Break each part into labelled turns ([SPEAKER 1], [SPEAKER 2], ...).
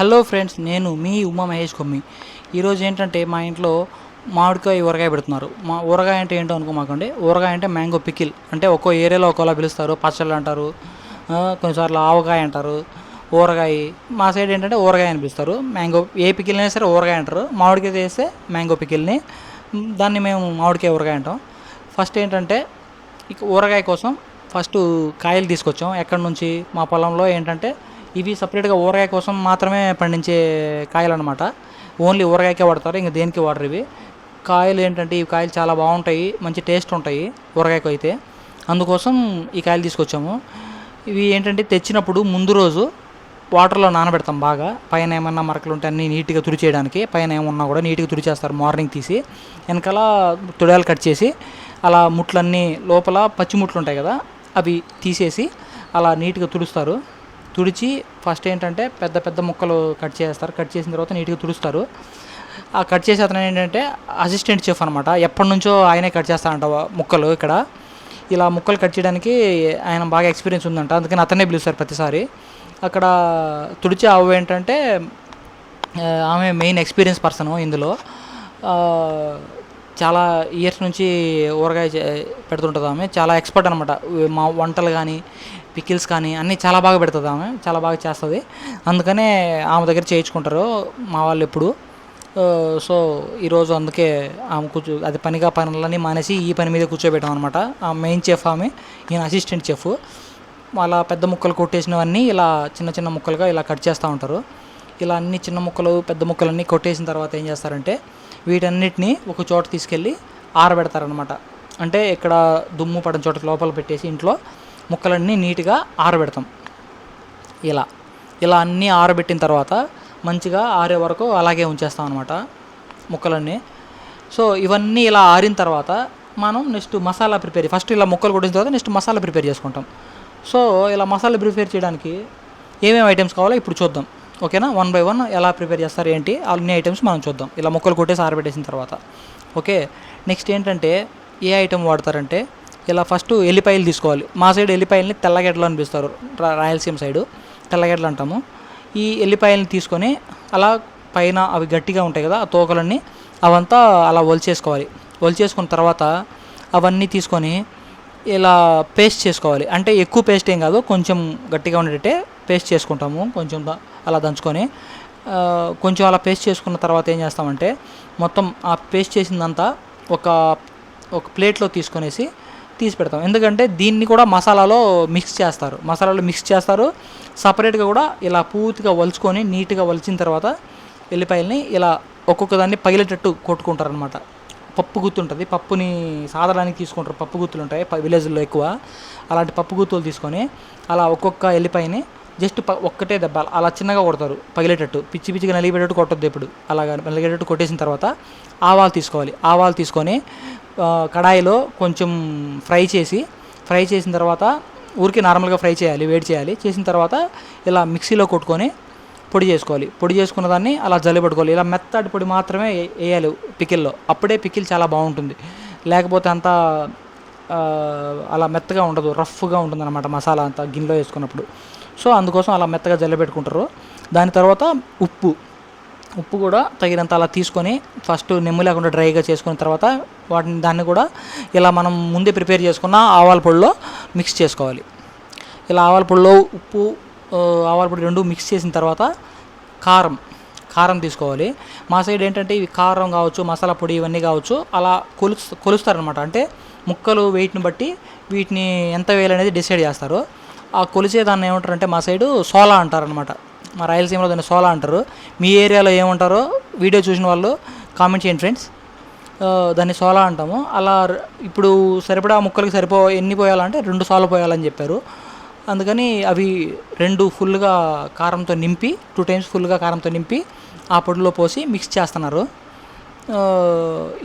[SPEAKER 1] Hello friends నేను మీ ఉమా మహేష్ కొమ్మి. ఈరోజు ఏంటంటే మా ఇంట్లో మామిడికాయ ఊరగాయ పెడుతున్నారు. మా ఊరగాయ అంటే ఏంటో అనుకోమాకండి. ఊరగాయ అంటే మ్యాంగో పికిల్. అంటే ఒక్కో ఏరియాలో ఒక్కోలా పిలుస్తారు. పచ్చళ్ళు అంటారు కొన్నిసార్లు ఆవకాయ అంటారు ఊరగాయ. మా సైడ్ ఏంటంటే ఊరగాయ అని పిలుస్తారు. మ్యాంగో ఏ పికిల్ అయినా సరే ఊరగాయ అంటారు. మామిడికాయ చేస్తే మ్యాంగో పికిల్ని. దాన్ని మేము మామిడికాయ ఊరగాయ అంటాం. ఫస్ట్ ఏంటంటే ఇక ఊరగాయ కోసం ఫస్ట్ కాయలు తీసుకొచ్చాం. ఎక్కడి నుంచి? మా పొలంలో ఏంటంటే ఇవి సపరేట్గా ఊరగాయ కోసం మాత్రమే పండించే కాయలు అనమాట ఓన్లీ ఊరగాయకే వాడతారు ఇంకా దేనికి వాడరు ఇవి. కాయలు ఏంటంటే ఈ కాయలు చాలా బాగుంటాయి మంచి టేస్ట్ ఉంటాయి ఊరగాయకు అయితే. అందుకోసం ఈ కాయలు తీసుకొచ్చాము. ఇవి ఏంటంటే తెచ్చినప్పుడు ముందు రోజు వాటర్లో నానబెడతాం బాగా. పైన ఏమన్నా మరకలు ఉంటే అన్నీ నీట్గా తుడిచేయడానికి పైన ఏమన్నా కూడా నీట్గా తుడిచేస్తారు మార్నింగ్ తీసి. వెనకాల తొడాలు కట్ చేసి అలా ముట్లన్నీ లోపల పచ్చి ముట్లు ఉంటాయి కదా అవి తీసేసి అలా నీట్గా తుడుస్తారు. తుడిచి ఫస్ట్ ఏంటంటే పెద్ద పెద్ద ముక్కలు కట్ చేస్తారు. కట్ చేసిన తర్వాత నీట్గా తుడుస్తారు. ఆ కట్ చేసే అతను ఏంటంటే అసిస్టెంట్ చెఫ్ అనమాట ఎప్పటి నుంచో ఆయనే కట్ చేస్తారంట ముక్కలు ఇక్కడ. ఇలా ముక్కలు కట్ చేయడానికి ఆయన బాగా ఎక్స్పీరియన్స్ ఉందంట. అందుకని అతనే పిలుస్తారు ప్రతిసారి. అక్కడ తుడిచి ఆవు ఏంటంటే ఆమె మెయిన్ ఎక్స్పీరియన్స్ పర్సన్ ఇందులో. చాలా ఇయర్స్ నుంచి ఊరగాయ చే- పెడుతుంటుంది ఆమె. చాలా ఎక్స్పర్ట్ అనమాట మా వంటలు కానీ పికిల్స్ కానీ అన్నీ చాలా బాగా పెడుతుంది ఆమె. చాలా బాగా చేస్తుంది. అందుకనే ఆమె దగ్గర చేయించుకుంటారు. మా వాళ్ళు ఎప్పుడు. సో ఈరోజు అందుకే ఆమె కూర్చో అది పనిగా పనులన్నీ మానేసి ఈ పని మీద కూర్చోబెట్టాం అనమాట ఆ మెయిన్ చెఫ్ ఆమె ఈయన అసిస్టెంట్ చెఫ్ అలా పెద్ద ముక్కలు కొట్టేసినవన్నీ ఇలా చిన్న చిన్న ముక్కలుగా ఇలా కట్ చేస్తూ ఉంటారు. ఇలా అన్ని చిన్న ముక్కలు పెద్ద ముక్కలన్నీ కొట్టేసిన తర్వాత ఏం చేస్తారంటే వీటన్నిటిని ఒక చోట తీసుకెళ్ళి ఆరబెడతారనమాట అంటే ఇక్కడ దుమ్ము పడిన చోట లోపల పెట్టేసి ఇంట్లో ముక్కలన్నీ నీట్గా ఆరబెడతాం. ఇలా. ఇలా అన్నీ ఆరబెట్టిన తర్వాత మంచిగా ఆరే వరకు అలాగే ఉంచేస్తాం అనమాట ముక్కలన్నీ. సో ఇవన్నీ ఇలా ఆరిన తర్వాత మనం నెక్స్ట్ మసాలా ప్రిపేర్ ఫస్ట్ ఇలా ముక్కలు కొట్టిన తర్వాత నెక్స్ట్ మసాలా ప్రిపేర్ చేసుకుంటాం. సో ఇలా మసాలా ప్రిపేర్ చేయడానికి ఏమేమి ఐటమ్స్ కావాలో ఇప్పుడు చూద్దాం. ఓకేనా? వన్ బై వన్ ఎలా ప్రిపేర్ చేస్తారు ఏంటి? అన్ని ఐటమ్స్ మనం చూద్దాం. ఇలా ముక్కలు కొట్టేసి ఆరబెట్టేసిన తర్వాత. ఓకే? నెక్స్ట్ ఏంటంటే ఏ ఐటమ్ వాడతారంటే ఇలా ఫస్ట్ ఎల్లిపాయలు తీసుకోవాలి. మా సైడ్ ఎల్లిపాయలని తెల్లగడ్డలు అనిపిస్తారు రాయలసీమ సైడు తెల్లగడ్డలు అంటాము. ఈ ఎల్లిపాయలని తీసుకొని అలా పైన అవి గట్టిగా ఉంటాయి కదా ఆ తోకలన్నీ అవంతా అలా ఒలిచేసుకోవాలి. ఒలిచేసుకున్న తర్వాత అవన్నీ తీసుకొని ఇలా పేస్ట్ చేసుకోవాలి. అంటే ఎక్కువ పేస్ట్ ఏం కాదు కొంచెం గట్టిగా ఉండేటట్టే పేస్ట్ చేసుకుంటాము కొంచెం అలా దంచుకొని. కొంచెం అలా పేస్ట్ చేసుకున్న తర్వాత ఏం చేస్తామంటే మొత్తం ఆ పేస్ట్ చేసిందంతా ఒక ఒక ప్లేట్లో తీసుకొనేసి తీసి పెడతాం. ఎందుకంటే దీన్ని కూడా మసాలాలో మిక్స్ చేస్తారు. మసాలాలో మిక్స్ చేస్తారు. సపరేట్గా కూడా ఇలా పూర్తిగా వలుచుకొని నీట్గా వలిచిన తర్వాత ఎల్లిపాయలని ఇలా ఒక్కొక్క దాన్ని పగిలేటట్టు కొట్టుకుంటారు అనమాట పప్పు గుర్తుంటుంది పప్పుని సాధడానికి తీసుకుంటారు. పప్పు గుత్తులు ఉంటాయి ప- విలేజ్లో ఎక్కువ. అలాంటి పప్పు గుత్తులు తీసుకొని అలా ఒక్కొక్క ఎల్లిపాయని జస్ట్ ప ఒక్కటే దెబ్బ అలా చిన్నగా కొడతారు పగిలేటట్టు పిచ్చి పిచ్చిగా నలిగేటట్టు కొట్టొద్దు ఇప్పుడు అలాగా నలిగేటట్టు కొట్టేసిన తర్వాత ఆవాలు తీసుకోవాలి. ఆవాలు తీసుకొని కడాయిలో కొంచెం ఫ్రై చేసి ఫ్రై చేసిన తర్వాత ఊరికి నార్మల్గా ఫ్రై చేయాలి వేడి చేయాలి. చేసిన తర్వాత ఇలా మిక్సీలో కొట్టుకొని పొడి చేసుకోవాలి. పొడి చేసుకున్న దాన్ని అలా జల్లి పట్టుకోవాలి. ఇలా మెత్తటి పొడి మాత్రమే వేయాలి పికిల్లో. అప్పుడే పికిల్ చాలా బాగుంటుంది. లేకపోతే అంతా అలా మెత్తగా ఉండదు రఫ్గా ఉంటుంది అనమాట మసాలా అంతా గిన్నెలో వేసుకున్నప్పుడు. సో అందుకోసం అలా మెత్తగా జల్లబెట్టుకుంటారు దాని తర్వాత ఉప్పు. ఉప్పు కూడా తగినంత అలా తీసుకొని ఫస్ట్ నెమ్ము లేకుండా డ్రైగా చేసుకున్న తర్వాత వాటిని దాన్ని కూడా ఇలా మనం ముందే ప్రిపేర్ చేసుకున్న ఆవాల పొడిలో మిక్స్ చేసుకోవాలి. ఇలా ఆవాల పొడిలో ఉప్పు ఆవాల పొడి రెండు మిక్స్ చేసిన తర్వాత కారం కారం తీసుకోవాలి. మా సైడ్ ఏంటంటే ఇవి కారం కావచ్చు మసాలా పొడి ఇవన్నీ కావచ్చు అలా కొలుసు కొలుస్తారనమాట అంటే ముక్కలు వెయిట్ని బట్టి వీటిని ఎంత వేయాలనేది డిసైడ్ చేస్తారు. ఆ కొలిచే దాన్ని ఏమంటారంటే మా సైడు సోలా అంటారనమాట మా రాయలసీమలో దాన్ని సోలా అంటారు. మీ ఏరియాలో ఏమంటారో వీడియో చూసిన వాళ్ళు కామెంట్ చేయండి ఫ్రెండ్స్. దాన్ని సోలా అంటాము. అలా ఇప్పుడు సరిపడా ముక్కలకి సరిపో ఎన్ని పోయాలంటే రెండు సార్లు పోయాలని చెప్పారు. అందుకని అవి రెండు ఫుల్గా కారంతో నింపి టూ టైమ్స్ ఫుల్గా కారంతో నింపి ఆ పొడిలో పోసి మిక్స్ చేస్తున్నారు.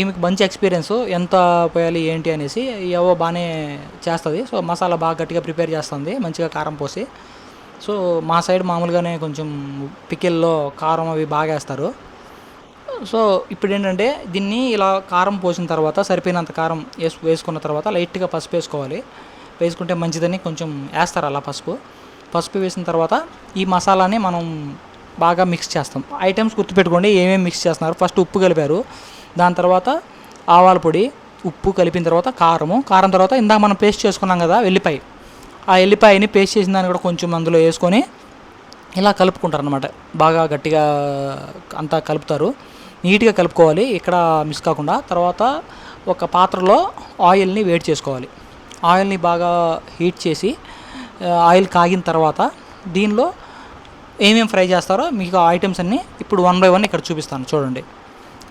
[SPEAKER 1] ఈమెకి మంచి ఎక్స్పీరియన్స్. ఎంత పోయాలి ఏంటి అనేసి ఏవో బాగానే చేస్తుంది. సో మసాలా బాగా గట్టిగా ప్రిపేర్ చేస్తుంది. మంచిగా కారం పోసి. సో మా సైడ్ మామూలుగానే కొంచెం పికిల్లో కారం అవి బాగా వేస్తారు. సో ఇప్పుడు ఏంటంటే దీన్ని ఇలా కారం పోసిన తర్వాత సరిపోయినంత కారం వేసు వేసుకున్న తర్వాత లైట్గా పసుపు వేసుకోవాలి. వేసుకుంటే మంచిదని కొంచెం వేస్తారు అలా పసుపు. పసుపు వేసిన తర్వాత ఈ మసాలాని మనం బాగా మిక్స్ చేస్తాం. ఐటమ్స్ గుర్తుపెట్టుకోండి ఏమేమి మిక్స్ చేస్తున్నారు? ఫస్ట్ ఉప్పు కలిపారు. దాని తర్వాత ఆవాల పొడి ఉప్పు కలిపిన తర్వాత కారము. కారం తర్వాత ఇందాక మనం పేస్ట్ చేసుకున్నాం కదా వెల్లిపాయ ఆ ఎల్లిపాయని పేస్ట్ చేసిన దాన్ని కూడా కొంచెం అందులో వేసుకొని ఇలా కలుపుకుంటారు అనమాట బాగా గట్టిగా అంతా కలుపుతారు. నీట్గా కలుపుకోవాలి ఇక్కడ మిస్ కాకుండా. తర్వాత ఒక పాత్రలో ఆయిల్ని వేడి చేసుకోవాలి. ఆయిల్ని బాగా హీట్ చేసి ఆయిల్ కాగిన తర్వాత దీనిలో ఏమేమి ఫ్రై చేస్తారో మీకు ఆ ఐటమ్స్ అన్నీ ఇప్పుడు వన్ బై వన్ ఇక్కడ చూపిస్తాను. చూడండి.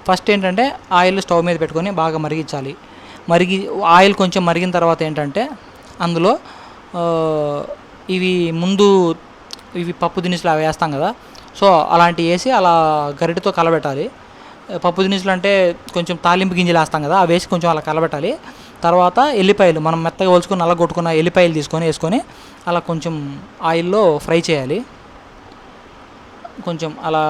[SPEAKER 1] ఫస్ట్ ఏంటంటే ఆయిల్ స్టవ్ మీద పెట్టుకొని బాగా మరిగించాలి. మరిగి ఆయిల్ కొంచెం మరిగిన తర్వాత ఏంటంటే అందులో ఇవి ముందు ఇవి పప్పు దినుసులు అవి వేస్తాం కదా. సో అలాంటివి వేసి అలా గరిటతో కలబెట్టాలి. పప్పు దినుసులు అంటే కొంచెం తాలింపు గింజలు వేస్తాం కదా అవి వేసి కొంచెం అలా కలబెట్టాలి. తర్వాత ఎల్లిపాయలు మనం మెత్తగా ఒలుచుకొని అలా కొట్టుకున్న ఎల్లిపాయలు తీసుకొని వేసుకొని అలా కొంచెం ఆయిల్లో ఫ్రై చేయాలి. కొంచెం అలా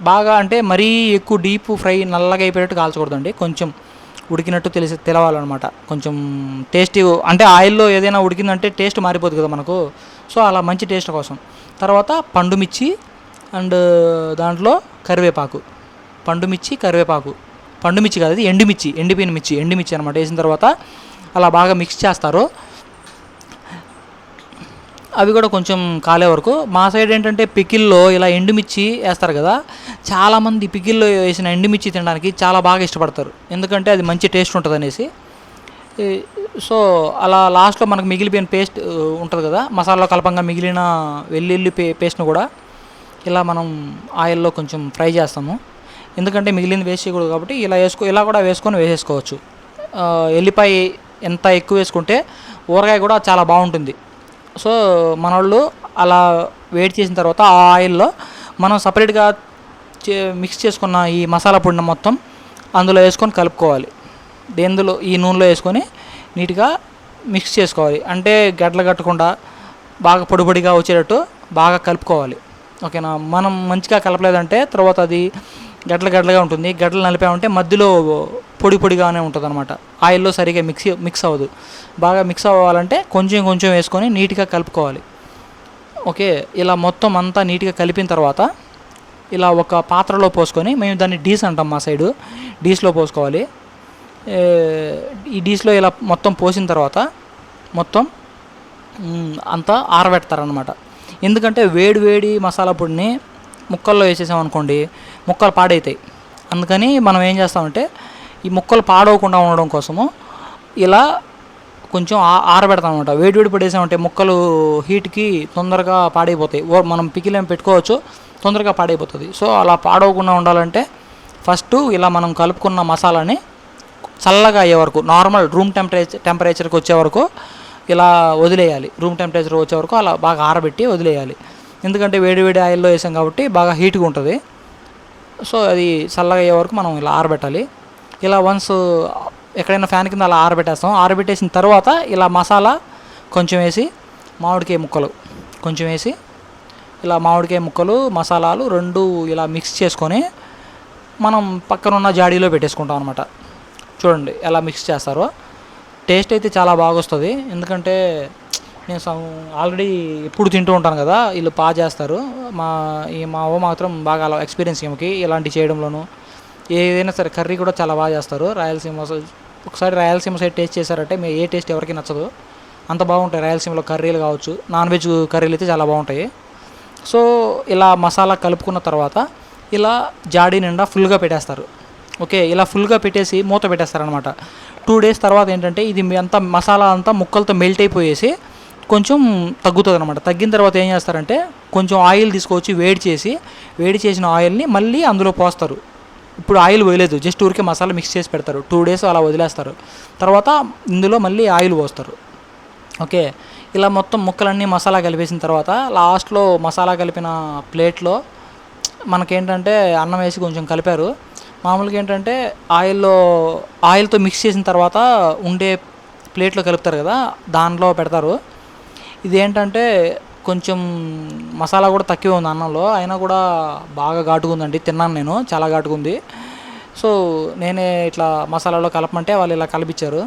[SPEAKER 1] బాగా అంటే మరీ ఎక్కువ డీప్ ఫ్రై నల్లగా అయిపోయేటట్టు కాల్చకూడదండి. కొంచెం ఉడికినట్టు తెలిసి తెలవాలన్నమాట. కొంచెం టేస్ట్ అంటే ఆయిల్లో ఏదైనా ఉడికిందంటే టేస్ట్ మారిపోతుంది కదా మనకు. సో అలా మంచి టేస్ట్ కోసం. తర్వాత పండు మిర్చి అండ్ దాంట్లో కరివేపాకు. పండు మిర్చి కరివేపాకు. పండు మిర్చి కాదు అది ఎండుమిర్చి ఎండిపోయిన మిర్చి ఎండుమిర్చి అనమాట వేసిన తర్వాత అలా బాగా మిక్స్ చేస్తారు. అవి కూడా కొంచెం కాలే వరకు. మా సైడ్ ఏంటంటే పికిల్లో ఇలా ఎండుమిర్చి వేస్తారు కదా చాలామంది పికిల్లో వేసిన ఎండుమిర్చి తినడానికి చాలా బాగా ఇష్టపడతారు. ఎందుకంటే అది మంచి టేస్ట్ ఉంటుంది అనేసి. సో అలా లాస్ట్లో మనకు మిగిలిపోయిన పేస్ట్ ఉంటుంది కదా మసాలా కలపంగా మిగిలిన వెల్లుల్లి పే పేస్ట్ను కూడా ఇలా మనం ఆయిల్లో కొంచెం ఫ్రై చేస్తాము. ఎందుకంటే మిగిలింది వేస్ట్ చేయకూడదు కాబట్టి ఇలా వేసుకో ఇలా కూడా వేసుకొని వేసేసుకోవచ్చు. ఎల్లిపాయ ఎంత ఎక్కువ వేసుకుంటే ఊరగాయ కూడా చాలా బాగుంటుంది. సో మన వాళ్ళు అలా వేడి చేసిన తర్వాత ఆ ఆయిల్లో మనం సపరేట్గా చే మిక్స్ చేసుకున్న ఈ మసాలా పొడిని మొత్తం అందులో వేసుకొని కలుపుకోవాలి. దేందులో ఈ నూనెలో వేసుకొని నీట్గా మిక్స్ చేసుకోవాలి. అంటే గడ్డలు కట్టకుండా బాగా పొడిపొడిగా వచ్చేటట్టు బాగా కలుపుకోవాలి. ఓకేనా? మనం మంచిగా కలపలేదంటే తర్వాత అది గడ్డలు గడ్డలుగా ఉంటుంది. గడ్డలు నలిపామంటే మధ్యలో పొడి పొడిగానే ఉంటుంది అనమాట ఆయిల్లో సరిగా మిక్స్ మిక్స్ అవ్వదు. బాగా మిక్స్ అవ్వాలంటే కొంచెం కొంచెం వేసుకొని నీట్గా కలుపుకోవాలి. ఓకే? ఇలా మొత్తం అంతా నీట్గా కలిపిన తర్వాత ఇలా ఒక పాత్రలో పోసుకొని మేము దాన్ని డీస్ అంటాం మా సైడు. డీస్లో పోసుకోవాలి. ఈ డీస్లో ఇలా మొత్తం పోసిన తర్వాత మొత్తం అంతా ఆరబెడతారనమాట ఎందుకంటే వేడి వేడి మసాలా పొడిని ముక్కల్లో వేసేసాం అనుకోండి ముక్కలు పాడవుతాయి అందుకని మనం ఏం చేస్తామంటే ఈ ముక్కలు పాడవకుండా ఉండడం కోసము ఇలా కొంచెం ఆ- ఆరబెడతాం అనమాట వేడి వేడి పడేసామంటే ముక్కలు హీట్కి తొందరగా పాడైపోతాయి. మనం పికిలేం పెట్టుకోవచ్చు తొందరగా పాడైపోతుంది. సో అలా పాడవకుండా ఉండాలంటే ఫస్ట్ ఇలా మనం కలుపుకున్న మసాలాని చల్లగా అయ్యే వరకు నార్మల్ రూమ్ టెంపరేచర్ టెంపరేచర్కి వచ్చే వరకు ఇలా వదిలేయాలి. రూమ్ టెంపరేచర్ వచ్చే వరకు అలా బాగా ఆరబెట్టి వదిలేయాలి. ఎందుకంటే వేడి వేడి ఆయిల్లో వేసాం కాబట్టి బాగా హీట్గా ఉంటుంది. సో అది చల్లగా అయ్యే వరకు మనం ఇలా ఆరబెట్టాలి. ఇలా వన్స్ ఎక్కడైనా ఫ్యాన్ కింద అలా ఆరబెట్టేస్తాం. ఆరబెట్టేసిన తర్వాత ఇలా మసాలా కొంచెం వేసి మామిడికాయ ముక్కలు కొంచెం వేసి ఇలా మామిడికాయ ముక్కలు మసాలాలు రెండు ఇలా మిక్స్ చేసుకొని మనం పక్కన ఉన్న జాడీలో పెట్టేసుకుంటాం అనమాట చూడండి ఎలా మిక్స్ చేస్తారో. టేస్ట్ అయితే చాలా బాగా వస్తుంది. ఎందుకంటే నేను ఆల్రెడీ ఎప్పుడు తింటూ ఉంటాను కదా వీళ్ళు బాగా చేస్తారు. మా ఈ మా ఓ మాత్రం బాగా అలా ఎక్స్పీరియన్స్ ఈమెకి ఇలాంటి చేయడంలోనూ. ఏదైనా సరే కర్రీ కూడా చాలా బాగా చేస్తారు. రాయలసీమ ఒకసారి రాయలసీమ సైడ్ టేస్ట్ చేశారంటే మీ ఏ టేస్ట్ ఎవరికి నచ్చదు. అంత బాగుంటాయి రాయలసీమలో కర్రీలు కావచ్చు. నాన్ వెజ్ కర్రీలు అయితే చాలా బాగుంటాయి. సో ఇలా మసాలా కలుపుకున్న తర్వాత ఇలా జాడీ నిండా ఫుల్గా పెట్టేస్తారు. ఓకే ఇలా ఫుల్గా పెట్టేసి మూత పెట్టేస్తారనమాట టూ డేస్ తర్వాత ఏంటంటే ఇది మీ అంతా మసాలా అంతా ముక్కలతో మెల్ట్ అయిపోయేసి కొంచెం తగ్గుతుంది అనమాట తగ్గిన తర్వాత ఏం చేస్తారంటే కొంచెం ఆయిల్ తీసుకొచ్చి వేడి చేసి వేడి చేసిన ఆయిల్ని మళ్ళీ అందులో పోస్తారు. ఇప్పుడు ఆయిల్ వేయలేదు జస్ట్ ఊరికే మసాలా మిక్స్ చేసి పెడతారు. టూ డేస్ అలా వదిలేస్తారు. తర్వాత ఇందులో మళ్ళీ ఆయిల్ పోస్తారు. ఓకే? ఇలా మొత్తం ముక్కలన్నీ మసాలా కలిపేసిన తర్వాత లాస్ట్లో మసాలా కలిపిన ప్లేట్లో మనకేంటంటే అన్నం వేసి కొంచెం కలిపారు. మామూలుగా ఏంటంటే ఆయిల్లో ఆయిల్తో మిక్స్ చేసిన తర్వాత ఉండే ప్లేట్లో కలుపుతారు కదా దాంట్లో పెడతారు. ఇదేంటంటే కొంచెం మసాలా కూడా తక్కువే ఉంది అన్నంలో. అయినా కూడా బాగా ఘాటుగా ఉందండి తిన్నాను నేను. చాలా ఘాటుగా ఉంది సో నేనే ఇట్లా మసాలాలో కలపమంటే వాళ్ళు ఇలా కలిపించారు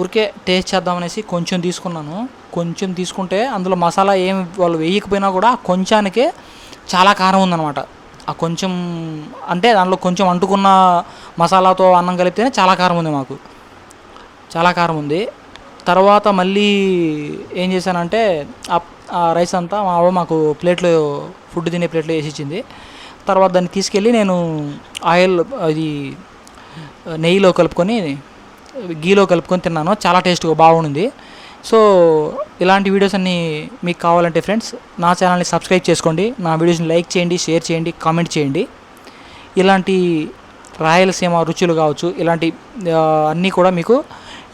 [SPEAKER 1] ఊరికే టేస్ట్ చేద్దామనేసి కొంచెం తీసుకున్నాను. కొంచెం తీసుకుంటే అందులో మసాలా ఏం వాళ్ళు వేయకపోయినా కూడా కొంచానికే చాలా కారం ఉందన్నమాట. ఆ కొంచెం అంటే దాంట్లో కొంచెం అంటుకున్న మసాలాతో అన్నం కలిపితేనే చాలా కారం ఉంది మాకు. చాలా కారం ఉంది. తర్వాత మళ్ళీ ఏం చేశానంటే ఆ- రైస్ అంతా మా అవ్వ మాకు ప్లేట్లో ఫుడ్ తినే ప్లేట్లో వేసి ఇచ్చింది. తర్వాత దాన్ని తీసుకెళ్ళి నేను ఆయిల్ అది నెయ్యిలో కలుపుకొని గీలో కలుపుకొని తిన్నాను. చాలా టేస్ట్గా బాగుంది. సో ఇలాంటి వీడియోస్ అన్నీ మీకు కావాలంటే ఫ్రెండ్స్ నా ఛానల్ని సబ్స్క్రైబ్ చేసుకోండి. నా వీడియోస్ని లైక్ చేయండి షేర్ చేయండి కామెంట్ చేయండి. ఇలాంటి రాయలసీమ రుచులు కావచ్చు ఇలాంటి అన్నీ కూడా మీకు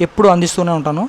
[SPEAKER 1] ఎప్పుడు అందిస్తూనే ఉంటాను.